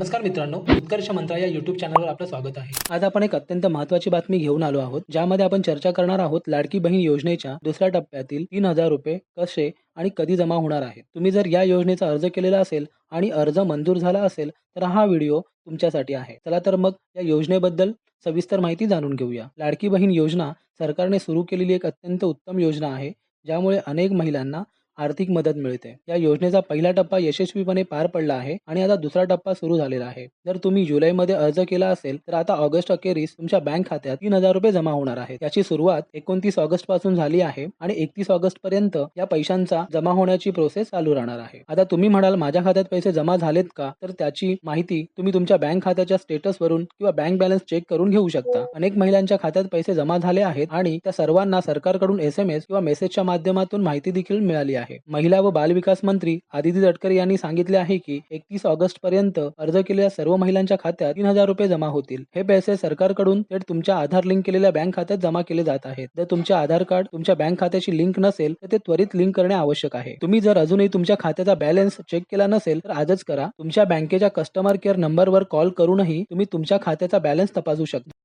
नमस्कार मित्रांनो उत्कर्ष मंत्रा या युट्यूब चॅनलवर आपलं स्वागत आहे. आज आपण एक अत्यंत महत्त्वाची बातमी घेऊन आलो आहोत ज्यामध्ये आपण चर्चा करणार आहोत लाडकी बहीण योजनेच्या दुसऱ्या टप्प्यातील तीन हजार रुपये कसे आणि कधी जमा होणार आहेत. तुम्ही जर या योजनेचा अर्ज केलेला असेल आणि अर्ज मंजूर झाला असेल तर हा व्हिडिओ तुमच्यासाठी आहे. चला तर मग या योजनेबद्दल सविस्तर माहिती जाणून घेऊया. लाडकी बहीण योजना सरकारने सुरू केलेली एक अत्यंत उत्तम योजना आहे ज्यामुळे अनेक महिलांना आर्थिक मदत मिळते. या योजनेचा पहिला टप्पा यशस्वीपणे पार पडला आहे आणि आता दुसरा टप्पा सुरू झालेला आहे. जर तुम्ही जुलैमध्ये अर्ज केला असेल तर आता ऑगस्ट अखेरीस तुमच्या बँक खात्यात तीन हजार रुपये जमा होणार आहेत. याची सुरुवात एकोणतीस ऑगस्टपासून झाली आहे आणि एकतीस ऑगस्ट पर्यंत या पैशांचा जमा होण्याची प्रोसेस चालू राहणार आहे. आता तुम्ही म्हणाल माझ्या खात्यात पैसे जमा झालेत का? तर त्याची माहिती तुम्ही तुमच्या बँक खात्याच्या स्टेटस वरून किंवा बँक बॅलन्स चेक करून घेऊ शकता. अनेक महिलांच्या खात्यात पैसे जमा झाले आहेत आणि त्या सर्वांना सरकारकडून एस एम एस किंवा मेसेजच्या माध्यमातून माहिती देखील मिळाली आहे. आहे. महिला व बालविकास मंत्री आदिती तटकरे यांनी सांगितले आहे की एकतीस ऑगस्ट पर्यंत अर्ज केलेल्या सर्व महिलांच्या खात्यात तीन हजार रुपये जमा होतील. हे पैसे सरकारकडून थेट तुमच्या आधार लिंक केलेल्या बँक खात्यात जमा केले जात आहेत. जर तुमचे आधार कार्ड तुमच्या बँक खात्याशी लिंक नसेल तर ते त्वरित लिंक करणे आवश्यक आहे. तुम्ही जर अजूनही तुमच्या खात्याचा बॅलन्स चेक केला नसेल तर आजच करा. तुमच्या बँकेच्या कस्टमर केअर नंबरवर कॉल करूनही तुम्ही तुमच्या खात्याचा बॅलन्स तपासू शकता.